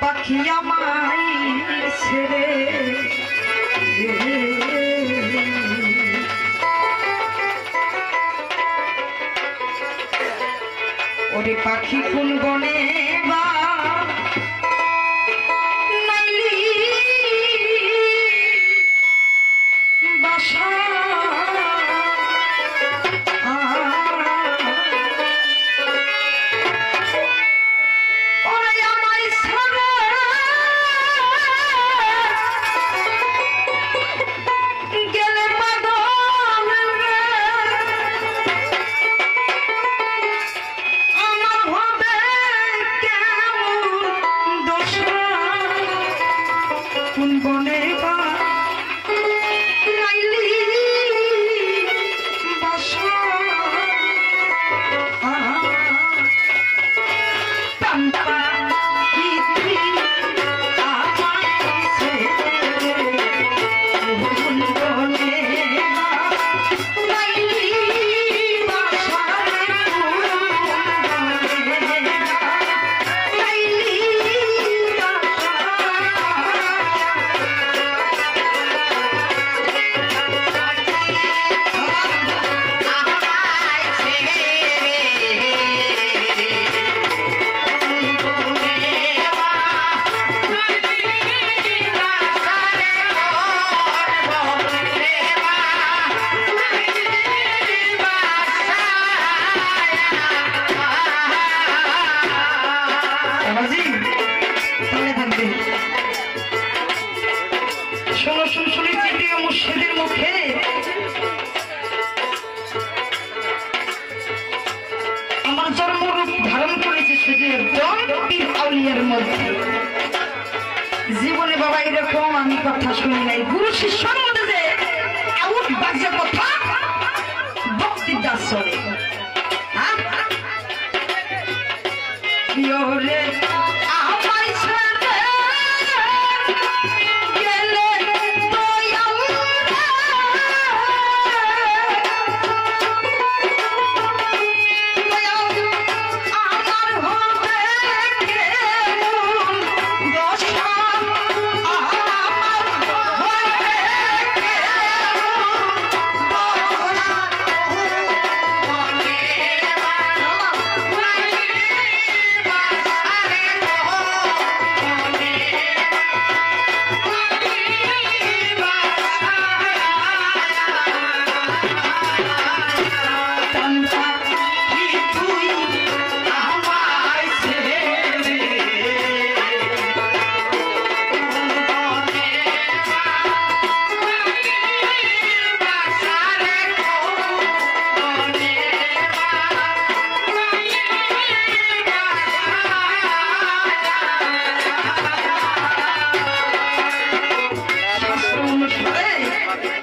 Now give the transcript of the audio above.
পাখি আমায় ছেড়ে ওরে পাখি কোন বনে বা করেছে সে যে একজন পীর আউলিয়ার মধ্যে। জীবনে বাবা এরকম, আমি কথা শুনি নাই। গুরু শিষ্যর মধ্যে যে, এমন বাজে কথা বক্তৃতা চলে। হ্যাঁ?